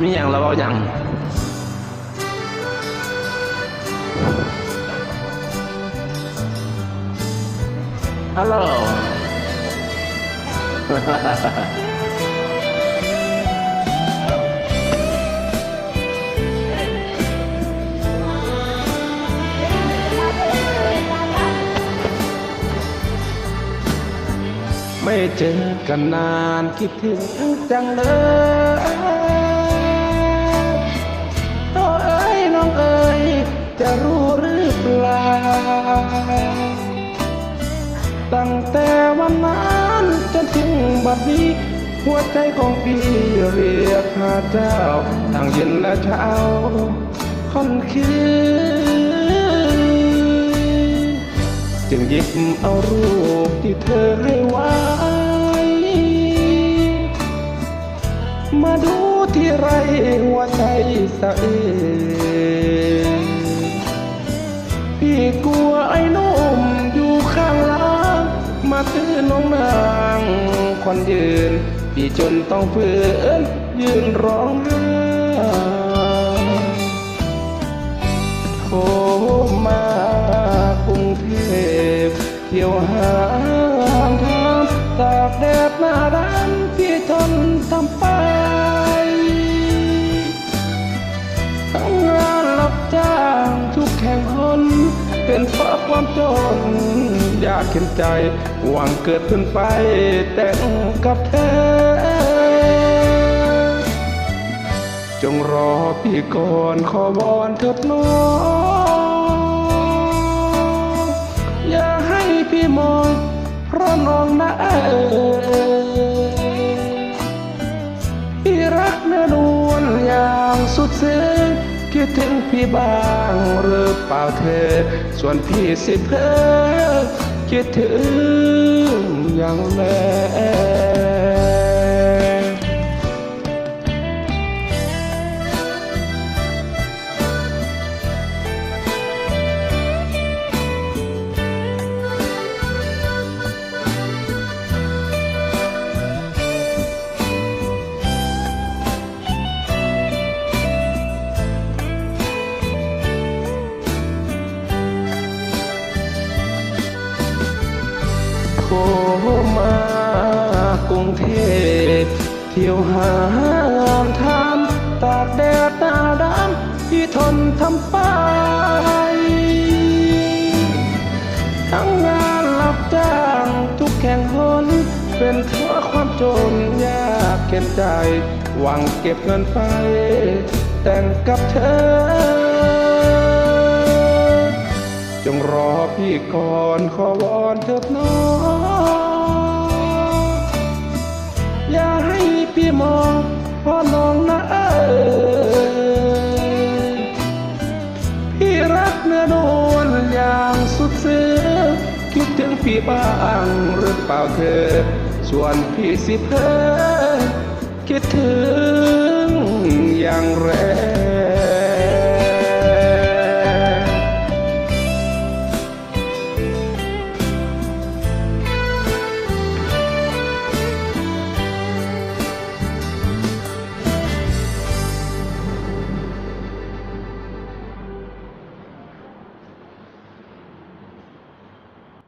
มีอย่างเราเอาอย่างฮัลโหลไม่เจอกันนานคิดถึงจังเลย จะรู้หรือเปล่า ตั้งแต่วันนั้นจนถึงบัดนี้ หัวใจของพี่เรียกหาเจ้าทั้งเย็นและเช้าค่อนคืนจึงหยิบเอารูปที่เธอให้ไว้ มาดูที่ไรหัวใจสะเอ ควันยืนพี่จนต้องฝืนยืนร้องไห้โทรมากรุงเทพเที่ยวหาทางตากแดดหน้าร้านพี่ทนทำไปทำงานรับจ้างทุกแห่งหนเป็นเพราะความจนากเข็นใจ หวังเกิดขึ้นไป แต่งกับเธอ จงรอพี่ก่อนขอวอนเถิดน้องอย่าให้พี่มองเพราะน้องนะเออพี่รักเนื้อนวลอย่างสุดซึ้งคิดถึงพี่บ้างหรือเปล่าเธอ ส่วนพี่สิเพอ คิดถึงอย่างแรง มากรุงเทพเที่ยวหางทำตากแดดหน้าดำที่ทนทำไป ทั้งงานรับจ้างทุกแข่งหนเป็นเพราะความจนยากเข็นใจ หวังเก็บเงินไป แต่งกับเธอจงรอพี่ก่อนขอวอนเถิดน้อง บ้างหรือเปล่าเธอ ส่วนพี่สิเพอคิดถึงอย่างแรง